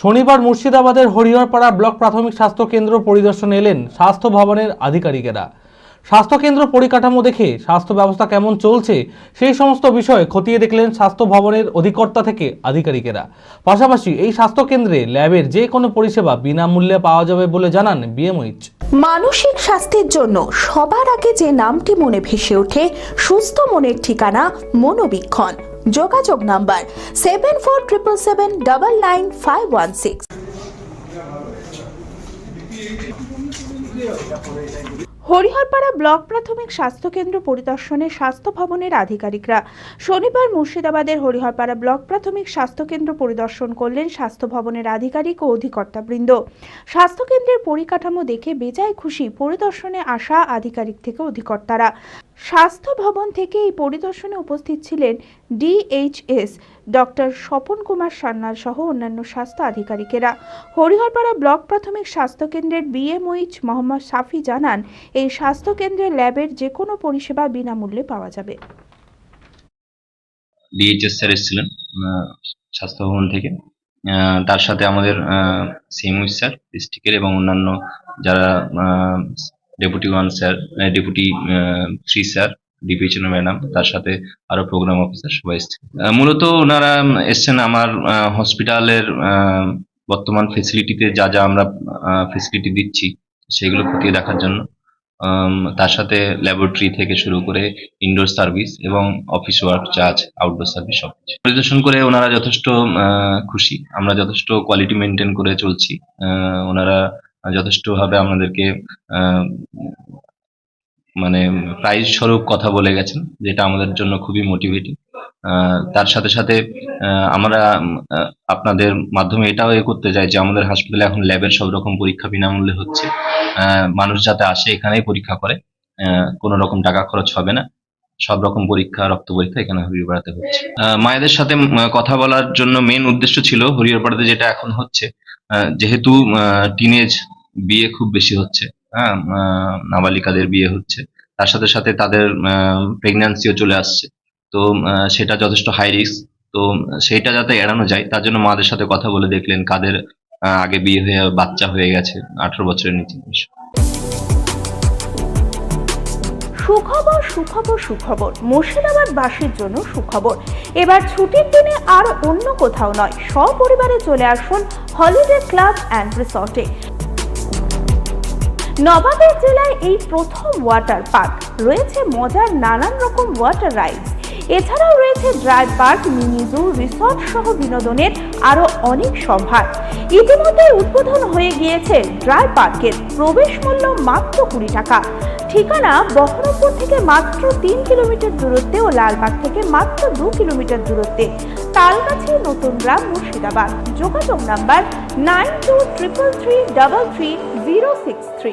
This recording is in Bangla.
শনিবার মুর্শিদাবাদের হরিহরপাড়া ব্লক প্রাথমিক স্বাস্থ্য কেন্দ্র পরিদর্শনে এলেন স্বাস্থ্য ভবনের আধিকারিকেরা। স্বাস্থ্যকেন্দ্র পরিকাঠামো দেখে স্বাস্থ্য ব্যবস্থা কেমন চলছে সেই সমস্ত বিষয় খতিয়ে দেখলেন স্বাস্থ্য ভবনের অধিকর্তা থেকে আধিকারিকেরা। পাশাপাশি এই স্বাস্থ্য কেন্দ্রে ল্যাবের যে কোনো পরিষেবা বিনামূল্যে পাওয়া যাবে বলে জানান বিএমইচ মানসিক স্বাস্থ্যের জন্য সবার আগে যে নামটি মনে ভেসে ওঠে, সুস্থ মনের ঠিকানা মনোবীক্ষণ। যোগাযোগ number seven four triple seven double nine five one six. Hariharpara block প্রাথমিক স্বাস্থ্য কেন্দ্র পরিদর্শনে স্বাস্থ্য ভবনের আধিকারিকরা শনিবার মুর্শিদাবাদের হরিহরপাড়া ব্লক প্রাথমিক স্বাস্থ্য কেন্দ্র পরিদর্শন করলেন স্বাস্থ্য ভবনের আধিকারিক ও অধিকর্তাবৃন্দ। স্বাস্থ্য কেন্দ্রের পরিকাঠামো দেখে বেজায় খুশি পরিদর্শনে আসা আধিকারিক থেকে অধিকর্তারা। স্বাস্থ্য ভবন থেকে এই পরিদর্শনে উপস্থিত ছিলেন ডিএইচএস ডক্টর স্বপন কুমার সান্যাল সহ অন্যান্য স্বাস্থ্য আধিকারিকেরা। হরিহরপাড়া ব্লক প্রাথমিক স্বাস্থ্য কেন্দ্রের বিএমওইচ মোহাম্মদ সাফি জানান, এই স্বাস্থ্য কেন্দ্রের ল্যাবের যে কোনো পরিষেবা বিনামূল্যে পাওয়া যাবে। ডিএইচএস স্যার এসেছিলেন স্বাস্থ্য ভবন থেকে। তার সাথে আমাদের সিএমউই স্যার, ডিস্ট্রিক্টের এবং অন্যান্য যারা deputy one sir deputy three sir DPHN madam তার সাথে আরও প্রোগ্রাম অফিসার সবাই এসেছেন আহ, মূলত ওনারা এসছেন আমার হসপিটালের বর্তমান ফেসিলিটিতে যা যা আমরা ফেসিলিটি দিচ্ছি সেগুলো খতিয়ে দেখার জন্য। তার সাথে ল্যাবরেটরি থেকে শুরু করে ইনডোর সার্ভিস এবং অফিস ওয়ার্ক আছে আউটডোর সার্ভিস সব পরিদর্শন করে ওনারা যথেষ্ট খুশি। আমরা যথেষ্ট কোয়ালিটি মেনটেন করে চলছি। ওনারা যথেষ্টভাবে আমাদেরকে মানে প্রাইজ স্বরূপ কথা বলে গেছেন, যেটা আমাদের জন্য খুবই মোটিভেটিং তার সাথে সাথে আমরা আপনাদের মাধ্যমে এটাও এ করতে চাই যে আমাদের হাসপাতালে এখন ল্যাবের সব রকম পরীক্ষা বিনামূল্যে হচ্ছে। মানুষ যাতে আসে এখানেই পরীক্ষা করে। কোনো রকম টাকা খরচ হবে না। সব রকম পরীক্ষা, রক্ত পরীক্ষা এখানে হরিয়ারপাড়াতে হচ্ছে। মায়েদের সাথে কথা বলার জন্য মেন উদ্দেশ্য ছিল হরিয়ারপাড়াতে যেটা এখন হচ্ছে। যেহেতু টিনেজ বিয়ে খুব বেশি হচ্ছে। হ্যাঁ নাবালিকাদের বিয়ে হচ্ছে। তার সাথে সাথে তাদের প্রেগন্যান্সিও চলে আসছে। তো সেটা যথেষ্ট হাই রিস্ক তো, সেইটা যাতে এড়ানো যায়, তার জন্য মাদের সাথে কথা বলে দেখলেন কাদের আগে বিয়ে হয়ে, বাচ্চা হয়ে গেছে আঠারো বছরের নিচে। সুখবর সুখবর সুখবর। মুর্শিদাবাদবাসীর জন্য সুখবর। এবার ছুটির দিনে আর অন্য কোথাও নয়, সপরিবারে চলে আসুন হলিডে ক্লাব অ্যান্ড রিসর্টে। নবাবের জেলায় এই প্রথম ওয়াটার পার্ক রয়েছে মজার নানান রকম ওয়াটার রাইডস এছাড়াও রয়েছে dry park mini zoo resort সহ বিনোদনের আরও অনেক সম্ভার। ইতিমধ্যে উদ্বোধন হয়ে গিয়েছে ড্রাই পার্কের প্রবেশ মূল্য মাত্র কুড়ি টাকা। ঠিকানা বহরমপুর থেকে মাত্র তিন কিলোমিটার দূরত্বে ও লালবাগ থেকে মাত্র দু কিলোমিটার দূরত্বে। তালগাছি নতুন গ্রাম মুর্শিদাবাদ। যোগাযোগ number nine two triple three double three zero six three